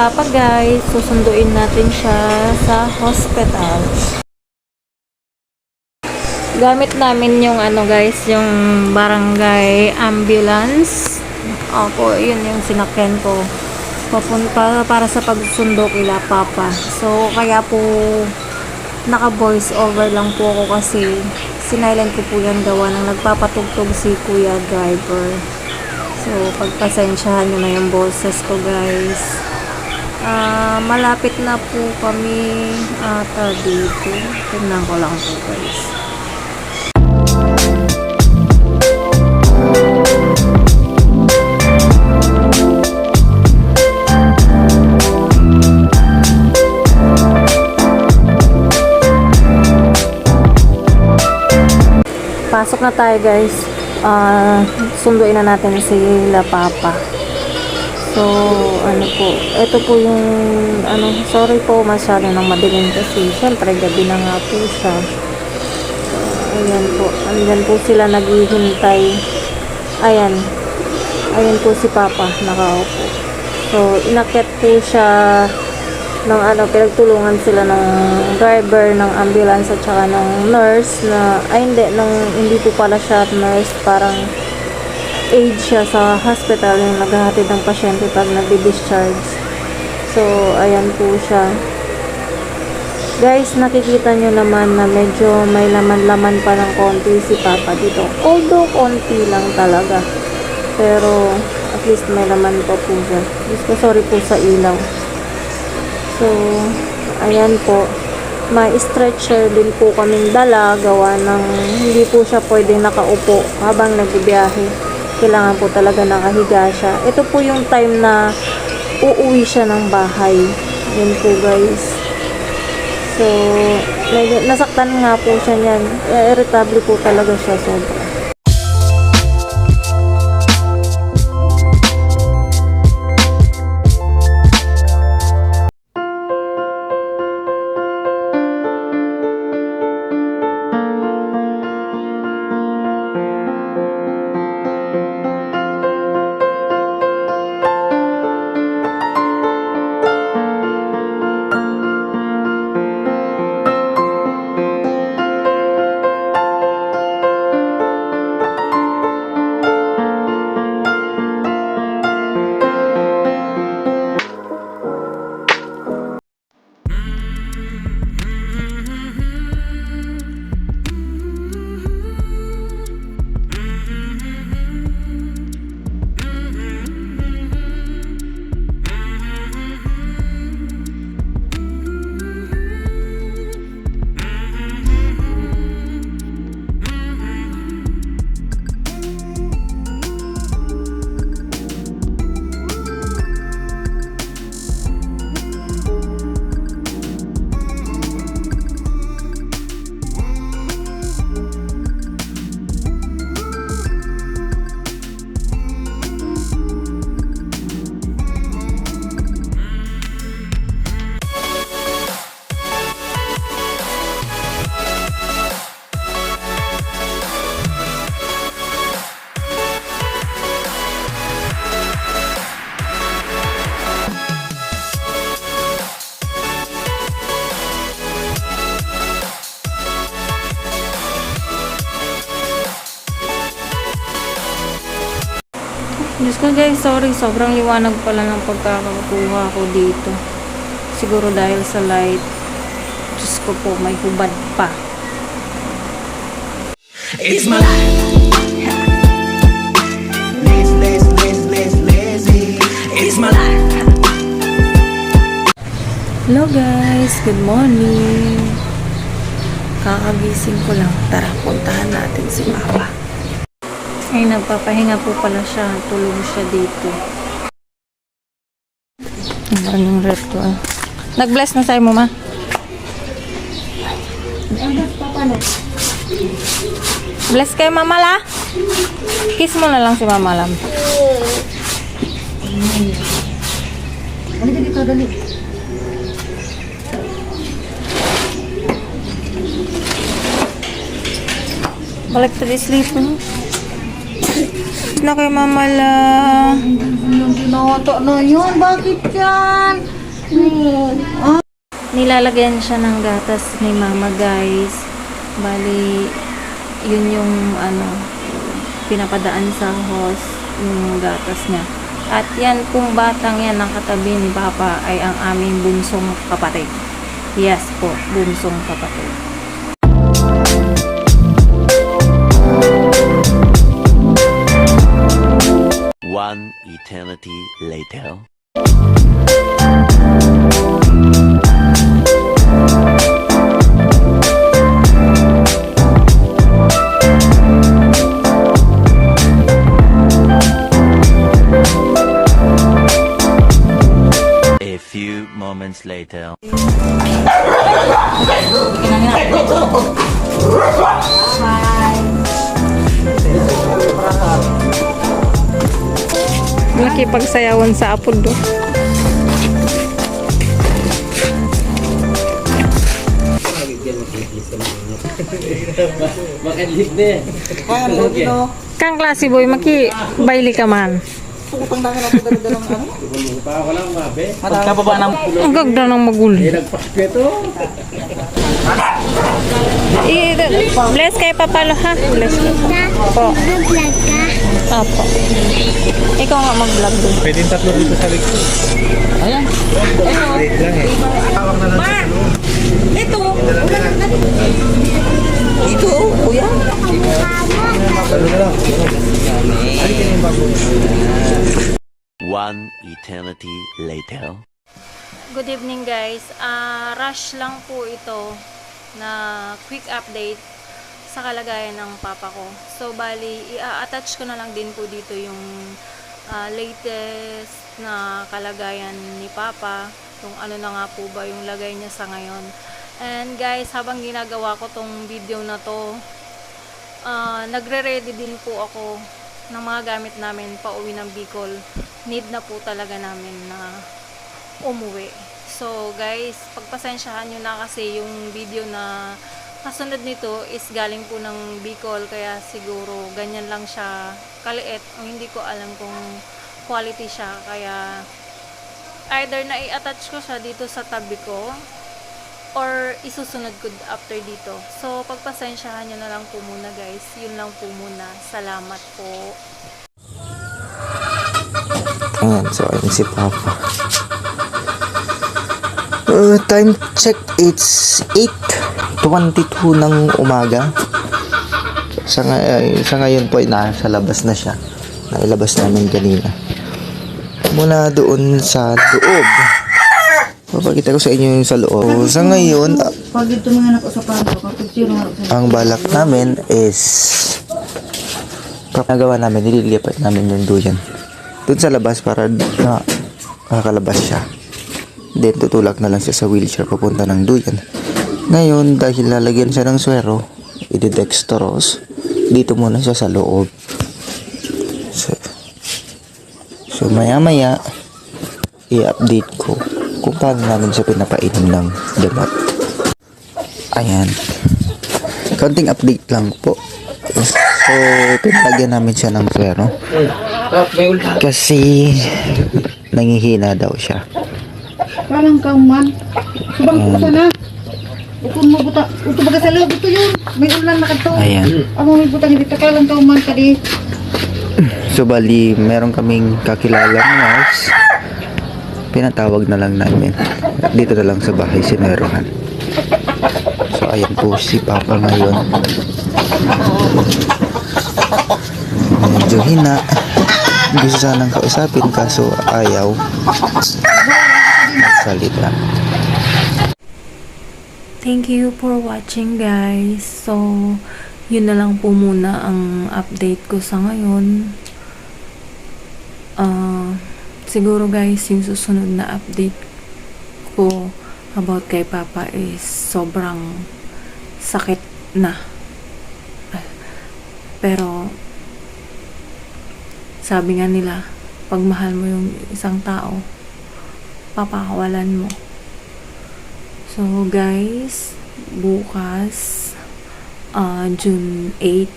Papa guys. Susunduin natin siya sa hospital. Gamit namin yung ano guys, yung barangay ambulance. Opo, yun yung sinakyan ko. Papunta para sa pagsundo kila Papa. So, kaya po naka voice over lang po ako kasi sinilent ko po yan gawa ng nagpapatugtog si Kuya Driver. So, pagpasensyahan nyo na yung boses ko guys. Ah, malapit na po kami ata dito. Tingnan ko lang po guys. Pasok na tayo guys. Ah, sunduin na natin si La Papa. So, ano po, ito po yung, ano, sorry po masyado nang madilim kasi syempre gabi na nga po siya. So, ayan po, andyan po sila naghihintay. Ayan, ayan po si Papa, nakaupo. So, inakyat po siya ng ano, pinagtulungan sila ng driver ng ambulance at saka ng nurse na, ay hindi, ng, hindi po pala siya nurse, parang aid siya sa hospital yung naghahatid ng pasyente pag nagdi-discharge. So, ayan po siya. Guys, nakikita nyo naman na medyo may laman-laman pa ng konti si Papa dito. Although, konti lang talaga. Pero, at least may laman pa po siya. Diyos ko, sorry po sa ilaw. So, ayan po. May stretcher din po kaming dala gawa ng hindi po siya pwedeng nakaupo habang nagbibiyahe. Kailangan po talaga nakahiga siya. Ito po yung time na uuwi siya ng bahay. Yun po guys. So, nasaktan nga po siya niyan. Irritable po talaga siya sobra. Guys, sorry. Sobrang liwanag pala ng pagkakakuha ko dito. Siguro dahil sa light. Diyos ko po, may hubad pa. It's my life. Lazy, lazy, lazy, lazy, lazy. It's my life. Hello guys, good morning. Kakagising ko lang. Tara, puntahan natin si Papa. Ay, nagpapahinga po pala siya. Tulong siya dito. Morning ritual. Nag-bless na sa'yo mo, ma? Bless kayo, Mama La. Kiss mo na lang si Mama Lam. Halika dito, dali. Balik the sleep mo. na kay Mama La. Yung ginawa na yun, bakit yan? Nilalagyan siya ng gatas ni Mama guys. Bali, yun yung ano, pinapadaan sa hose, yung gatas niya. At yan pong batang yan ang katabi ni Papa ay ang aming bunsong kapatid. Yes po, bunsong kapatid. One eternity later. A few moments later. Nakipagsayawan sa apod do. Kang klase boy, maki baili ka man. Pagkababa ng Ang gagda ng maguli. I, bless kay Papalo ha. Bless kay Opo. Nag-vlog ka? Opo. Ikaw nga mag-vlog doon. Pwede tatlo dito sa likod. Ayan. Wait lang eh. One eternity later. Good evening guys. Ah, rush lang po ito na quick update sa kalagayan ng papa ko. So bali, i-attach ko na lang din po dito yung ah, latest na kalagayan ni papa. Kung ano na nga po ba yung lagay niya sa ngayon. And guys, habang ginagawa ko tong video na to, ah, nagre-ready din po ako ng mga gamit namin pa uwi ng Bicol. Need na po talaga namin na umuwi. So guys, pagpasensyahan nyo na kasi yung video na kasunod nito is galing po ng Bicol kaya siguro ganyan lang siya kaliit o hindi ko alam kung quality siya kaya either na i-attach ko siya dito sa tabi ko or isusunod ko after dito. So pagpasensyahan nyo na lang po muna guys. Yun lang po muna. Salamat po. Ayan, so ayun si Papa. Uh, time check, it's 8.22 ng umaga. Sa, ngay- sa ngayon po ay nasa labas na siya. Nailabas namin kanina. Muna doon sa loob. Papakita ko sa inyo yung sa loob. Sa ngayon, ah, Pag ito mga anak ko sa panto, kapag sino nga sa ang balak namin is nagawa namin, nililipat namin yung duyan. Doon sa labas para na makakalabas siya. Then tutulak na lang siya sa wheelchair papunta ng duyan. Ngayon dahil lalagyan siya ng swero ididextrose dito muna siya sa loob. So, so maya maya i-update ko kung paano namin siya pinapainom ng gamot ayan Konting update lang po. So, pinalagyan namin siya ng swero. Kasi, nangihina daw siya. Kalang kauman. Subang ko sana. Ukon mo buta. Uto baga sa loob ito yun. May ulan na kadto. Ayan. Amo may butang hindi kalang kauman kadi. So, bali, meron kaming kakilalang nurse. Pinatawag na lang namin. Dito na lang sa bahay, sinerohan. So, ayan po si Papa ngayon. Medyo hina. Gusto sanang kausapin kaso ayaw. Magsalita. Thank you for watching guys. So, yun na lang po muna ang update ko sa ngayon. Ah, siguro guys, yung susunod na update ko about kay Papa is sobrang sakit na. Pero, sabi nga nila, pag mahal mo yung isang tao, papakawalan mo. So, guys, bukas, ah, June 8,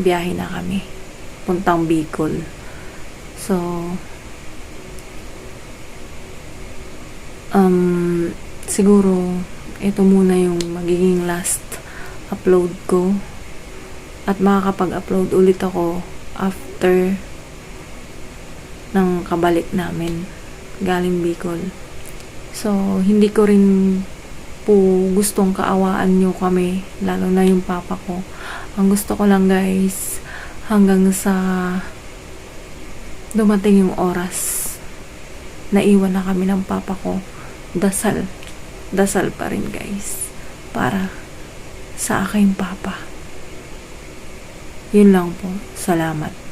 biyahe na kami. puntang Bicol. So, um, siguro, ito muna yung magiging last upload ko. At makakapag-upload ulit ako after ng kabalik namin galing Bicol. So, hindi ko rin po gustong kaawaan nyo kami, lalo na yung papa ko. Ang gusto ko lang guys, hanggang sa dumating yung oras, naiwan na kami ng papa ko, dasal, dasal pa rin guys, para sa aking papa. Yun lang po. Salamat.